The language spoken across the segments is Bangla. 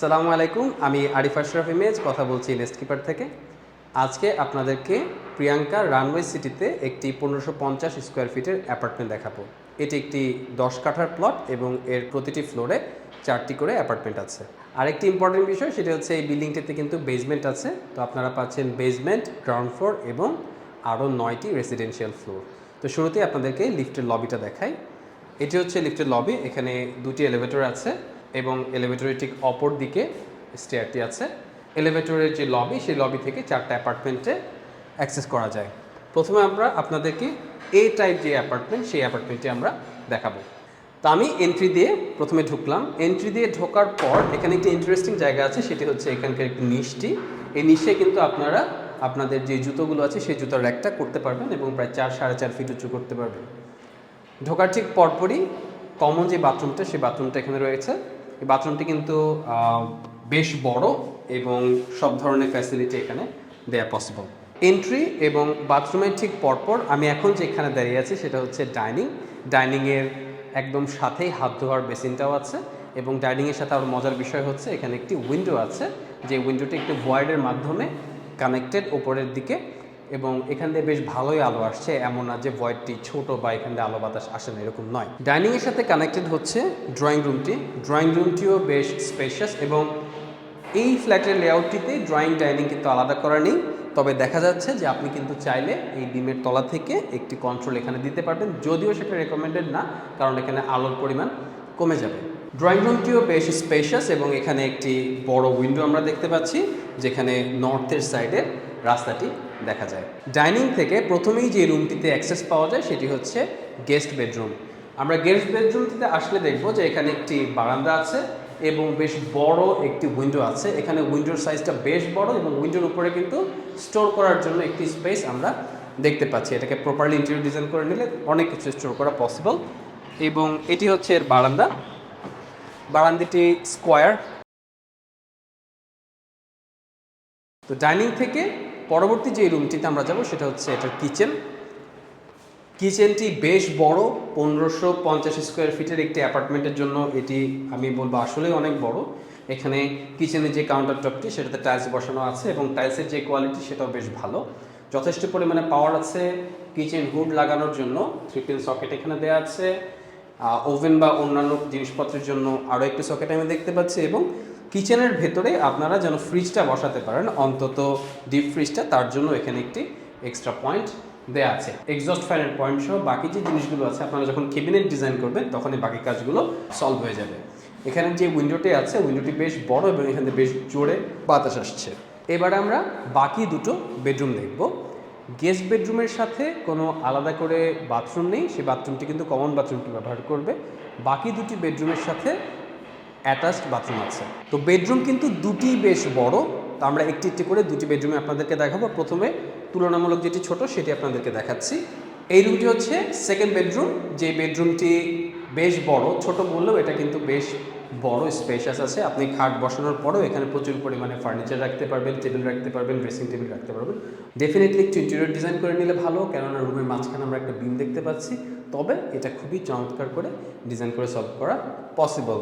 সালামু আলাইকুম, আমি আরিফ আশরাফ ইমেজ, কথা বলছি নেস্ট কিপার থেকে। আজকে আপনাদেরকে প্রিয়াঙ্কা রানওয়ে সিটিতে একটি পনেরোশো পঞ্চাশ স্কোয়ার ফিটের অ্যাপার্টমেন্ট দেখাবো। এটি একটি দশ কাঠার প্লট এবং এর প্রতিটি ফ্লোরে চারটি করে অ্যাপার্টমেন্ট আছে। আরেকটি ইম্পর্টেন্ট বিষয়, সেটা হচ্ছে এই বিল্ডিংটিতে কিন্তু বেসমেন্ট আছে। তো আপনারা পাচ্ছেন বেসমেন্ট গ্রাউন্ড ফ্লোর এবং আরও নয়টি রেসিডেন্সিয়াল ফ্লোর তো শুরুতেই আপনাদেরকে লিফটের লবিটা দেখাই। এটি হচ্ছে লিফটের লবি এখানে দুটি এলিভেটর আছে। এবং এলিভেটরের ঠিক অপর দিকে স্টেয়ারটি আছে। এলিভেটরের যে লবি সেই লবি থেকে চারটা অ্যাপার্টমেন্টে অ্যাক্সেস করা যায়। প্রথমে আমরা আপনাদেরকে এ টাইপ যে অ্যাপার্টমেন্ট সেই অ্যাপার্টমেন্টটি আমরা দেখাবো। তো আমি এন্ট্রি দিয়ে প্রথমে ঢুকলাম। এন্ট্রি দিয়ে ঢোকার পর এখানে একটি ইন্টারেস্টিং জায়গা আছে, সেটি হচ্ছে এখানকার একটি নিশটি এই নিশে কিন্তু আপনারা আপনাদের যে জুতোগুলো আছে, সেই জুতোর র্যাকটা করতে পারবেন এবং প্রায় চার, সাড়ে চার ফিট উঁচু করতে পারবেন। ঢোকার ঠিক পরপরই কমন যে বাথরুমটা সেই বাথরুমটা এখানে রয়েছে। এই বাথরুমটি কিন্তু বেশ বড় এবং সব ধরনের ফ্যাসিলিটি এখানে দেয়া পসিবল এন্ট্রি এবং বাথরুমের ঠিক পরপর আমি এখন যেখানে দাঁড়িয়ে আছি সেটা হচ্ছে ডাইনিং ডাইনিংয়ের একদম সাথেই হাত ধোয়ার বেসিনটাও আছে এবং ডাইনিংয়ের সাথে আরও মজার বিষয় হচ্ছে এখানে একটি উইন্ডো আছে। যে উইন্ডোটি একটি ভয়েডের মাধ্যমে কানেক্টেড ওপরের দিকে এবং এখান দিয়ে বেশ ভালোই আলো আসছে, এমন না যে ভয়েডটি ছোট বা এখান দিয়ে আলো বাতাস আসে না, এরকম নয়। ডাইনিং এর সাথে কানেক্টেড হচ্ছে ড্রয়িং রুমটি ড্রয়িং রুমটিও বেশ স্পেশাস এবং এই ফ্ল্যাটের লেআউটটিতে ড্রয়িং ডাইনিং কিন্তু আলাদা করা নেই। তবে দেখা যাচ্ছে যে আপনি কিন্তু চাইলে এই ডিমের তলা থেকে একটি কন্ট্রোল এখানে দিতে পারবেন, যদিও সেটা রেকমেন্ডেড না, কারণ এখানে আলোর পরিমাণ কমে যাবে। ড্রয়িং রুমটিও বেশ স্পেশাস এবং এখানে একটি বড় উইন্ডো আমরা দেখতে পাচ্ছি, যেখানে নর্থের সাইডে রাস্তাটি দেখা যায়। ডাইনিং থেকে প্রথমেই যে রুমটিতে অ্যাক্সেস পাওয়া যায় সেটি হচ্ছে গেস্ট বেডরুম আমরা গেস্ট বেডরুমটিতে আসলে দেখব যে এখানে একটি বারান্দা আছে এবং বেশ বড় একটি উইন্ডো আছে। এখানে উইন্ডোর সাইজটা বেশ বড় এবং উইন্ডোর উপরে কিন্তু স্টোর করার জন্য একটি স্পেস আমরা দেখতে পাচ্ছি। এটাকে প্রপারলি ইন্টেরিয়র ডিজাইন করে নিলে অনেক কিছু স্টোর করা পসিবল এবং এটি হচ্ছে এর বারান্দা। বারান্দাটি স্কোয়ার। তো ডাইনিং থেকে পরবর্তী যে রুমটিতে আমরা যাব, সেটা হচ্ছে এটার কিচেন। কিচেনটি বেশ বড়, পনেরোশো পঞ্চাশ স্কোয়ার ফিটের একটি অ্যাপার্টমেন্টের জন্য এটি আমি বলব আসলেই অনেক বড়। এখানে কিচেনের যে কাউন্টার টপটি সেটাতে টাইলস বসানো আছে এবং টাইলসের যে কোয়ালিটি সেটাও বেশ ভালো। যথেষ্ট পরিমাণে পাওয়ার আছে কিচেন হুড লাগানোর জন্য। থ্রি পিন সকেট এখানে দেওয়া আছে। ওভেন বা অন্যান্য জিনিসপত্রের জন্য আরও একটি সকেট আমি দেখতে পাচ্ছি এবং কিচেনের ভেতরে আপনারা যেন ফ্রিজটা বসাতে পারেন, অন্তত ডিপ ফ্রিজটা তার জন্য এখানে একটি এক্সট্রা পয়েন্ট দেওয়া আছে। এক্সস্ট ফ্যানের পয়েন্ট সহ বাকি যে জিনিসগুলো আছে, আপনারা যখন কেবিনেট ডিজাইন করবেন তখন এই বাকি কাজগুলো সলভ হয়ে যাবে। এখানে যে উইন্ডোটি আছে উইন্ডোটি বেশ বড় এবং এখানে বেশ জোরে বাতাস আসছে। এবার আমরা বাকি দুটো বেডরুম দেখব। গেস্ট বেডরুমের সাথে কোনো আলাদা করে বাথরুম নেই, সেই বাথরুমটি কিন্তু কমন বাথরুমটি ব্যবহার করবে। বাকি দুটি বেডরুমের সাথে অ্যাটাচড বাথরুম আছে। তো বেডরুম কিন্তু দুটি বেশ বড়। তো আমরা একটি একটি করে দুটি বেডরুমে আপনাদেরকে দেখাবো। প্রথমে তুলনামূলক যেটি ছোট, সেটি আপনাদেরকে দেখাচ্ছি। এই রুমটি হচ্ছে সেকেন্ড বেডরুম যে বেডরুমটি বেশ বড়, ছোট বললেও এটা কিন্তু বেশ বড় স্পেশাস আছে। আপনি খাট বসানোর পরেও এখানে প্রচুর পরিমাণে ফার্নিচার রাখতে পারবেন টেবিল রাখতে পারবেন ড্রেসিং টেবিল রাখতে পারবেন। ডেফিনেটলি একটু ইন্টেরিয়র ডিজাইন করে নিলে ভালো, কেননা রুমের মাঝখানে আমরা একটা বিম দেখতে পাচ্ছি। তবে এটা খুবই চমৎকার করে ডিজাইন করে সলভ করা পসিবল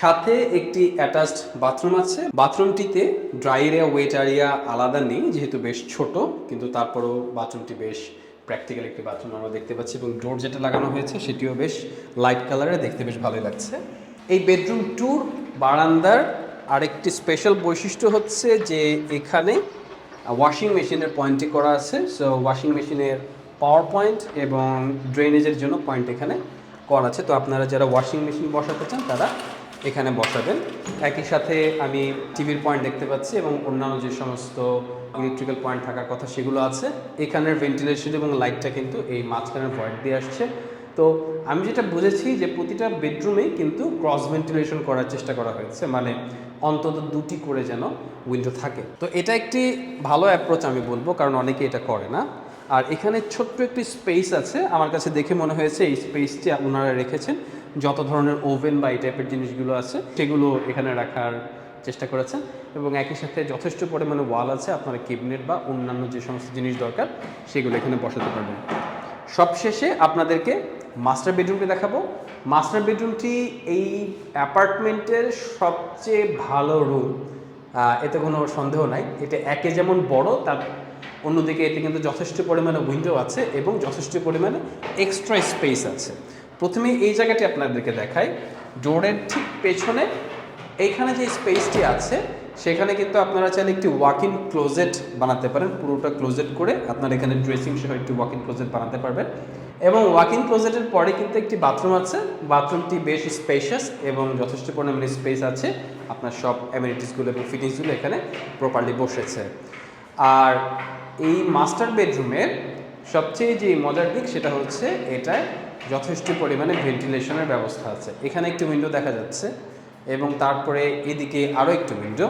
সাথে একটি অ্যাটাচড বাথরুম আছে। বাথরুমটিতে ড্রাই এরিয়া ওয়েট এরিয়া আলাদা নেই, যেহেতু বেশ ছোট, কিন্তু তারপরেও বাথরুমটি বেশ প্র্যাকটিক্যাল একটি বাথরুম আমরা দেখতে পাচ্ছি এবং ডোর যেটা লাগানো হয়েছে, সেটিও বেশ লাইট কালারে দেখতে বেশ ভালোই লাগছে। এই বেডরুম টুর বারান্দার আরেকটি স্পেশাল বৈশিষ্ট্য হচ্ছে যে এখানে ওয়াশিং মেশিনের পয়েন্টটি করা আছে। সো ওয়াশিং মেশিনের পাওয়ার পয়েন্ট এবং ড্রেনেজের জন্য পয়েন্ট এখানে করা আছে। তো আপনারা যারা ওয়াশিং মেশিন বসাতে চান, তারা এখানে বসাবেন। একই সাথে আমি টিভির পয়েন্ট দেখতে পাচ্ছি এবং অন্যান্য যে সমস্ত ইলেকট্রিক্যাল পয়েন্ট থাকার কথা সেগুলো আছে। এখানের ভেন্টিলেশন এবং লাইটটা কিন্তু এই মাঝখানের পয়েন্ট দিয়ে আসছে। তো আমি যেটা বুঝেছি যে প্রতিটা বেডরুমেই কিন্তু ক্রস ভেন্টিলেশন করার চেষ্টা করা হয়েছে মানে অন্তত দুটি করে যেন উইন্ডো থাকে। তো এটা একটি ভালো অ্যাপ্রোচ আমি বলব, কারণ অনেকে এটা করে না। আর এখানে ছোট্ট একটি স্পেস আছে, আমার কাছে দেখে মনে হয়েছে এই স্পেসটি ওনারা রেখেছেন। যত ধরনের ওভেন বা এই টাইপের জিনিসগুলো আছে, সেগুলো এখানে রাখার চেষ্টা করেছেন। এবং একই সাথে যথেষ্ট পরিমাণে ওয়াল আছে, আপনারা কেবিনেট বা অন্যান্য যে সমস্ত জিনিস দরকার, সেগুলো এখানে বসাতে পারবেন। সবশেষে আপনাদেরকে মাস্টার বেডরুমটি দেখাবো। মাস্টার বেডরুমটি এই অ্যাপার্টমেন্টের সবচেয়ে ভালো রুম এতে কোনো সন্দেহ নাই। এটা একে যেমন বড়, তার অন্যদিকে এতে কিন্তু যথেষ্ট পরিমাণে উইন্ডো আছে এবং যথেষ্ট পরিমাণে এক্সট্রা স্পেস আছে। প্রথমে এই জায়গাটি আপনাদেরকে দেখাই। ডোরের ঠিক পেছনে এইখানে যে স্পেসটি আছে, সেখানে কিন্তু আপনারা চাইলে একটি ওয়াক ইন ক্লোজেট বানাতে পারেন। পুরোটা ক্লোজেট করে আপনার এখানে ড্রেসিং সহ একটি ওয়াক ইন ক্লোজেট বানাতে পারবেন। এবং ওয়াক ক্লোজেটের পরে কিন্তু একটি বাথরুম আছে। বাথরুমটি বেশ স্পেশাস এবং যথেষ্ট পরিমাণে স্পেস আছে। আপনার সব অ্যামিনিটিসগুলো এবং ফিটিংসগুলো এখানে প্রপারলি বসেছে। আর এই মাস্টার বেডরুমের সবচেয়ে যে মজার দিক সেটা হচ্ছে এটায় যথেষ্ট পরিমাণে ভেন্টিলেশনের ব্যবস্থা আছে। এখানে একটি উইন্ডো দেখা যাচ্ছে এবং তারপরে এদিকে আরও একটি উইন্ডো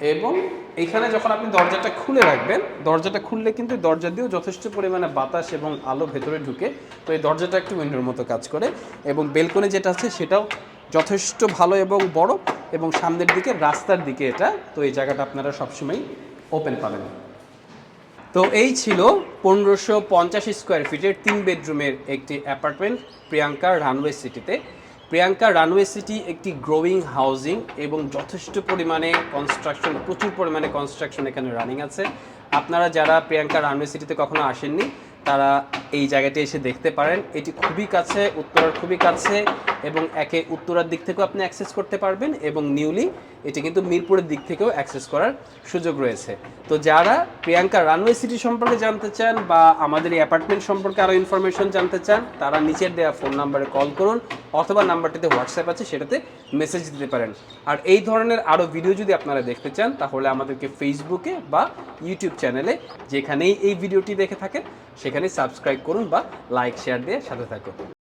এবং এখানে যখন আপনি দরজাটা খুলে রাখবেন, দরজাটা খুললে কিন্তু দরজা দিয়েও যথেষ্ট পরিমাণে বাতাস এবং আলো ভেতরে ঢুকে, তো এই দরজাটা একটু উইন্ডোর মতো কাজ করে এবং বেলকনি যেটা আছে সেটাও যথেষ্ট ভালো এবং বড় এবং সামনের দিকে, রাস্তার দিকে এটা, তো এই জায়গাটা আপনারা সবসময় ওপেন পাবেন। তো এই ছিল পনেরোশো পঞ্চাশ স্কোয়ার ফিটের তিন বেডরুমের একটি অ্যাপার্টমেন্ট প্রিয়াঙ্কা রানওয়ে সিটিতে প্রিয়াঙ্কা রানওয়ে সিটি একটি গ্রোয়িং হাউজিং এবং যথেষ্ট পরিমাণে কনস্ট্রাকশন প্রচুর পরিমাণে কনস্ট্রাকশন এখানে রানিং আছে। আপনারা যারা প্রিয়াঙ্কা রানওয়ে সিটিতে কখনো আসেননি, তারা এই জায়গাটি এসে দেখতে পারেন। এটি খুবই কাছে, উত্তরার খুবই কাছে। এবং একে উত্তরার দিক থেকেও আপনি অ্যাক্সেস করতে পারবেন এবং নিউলি এটি কিন্তু মিরপুরের দিক থেকেও অ্যাক্সেস করার সুযোগ রয়েছে। তো যারা প্রিয়াঙ্কা রানওয়ে সিটি সম্পর্কে জানতে চান বা আমাদের এই অ্যাপার্টমেন্ট সম্পর্কে আরও ইনফরমেশন জানতে চান, তারা নিচের দেওয়া ফোন নাম্বারে কল করুন অথবা নাম্বারটিতে হোয়াটসঅ্যাপ আছে, সেটাতে মেসেজ দিতে পারেন। আর এই ধরনের আরও ভিডিও যদি আপনারা দেখতে চান, তাহলে আমাদেরকে ফেসবুকে বা ইউটিউব চ্যানেলে যেখানেই এই ভিডিওটি দেখে থাকেন সেখানে সাবস্ক্রাইব করুন বা লাইক শেয়ার দিয়ে সাথে থাকুন।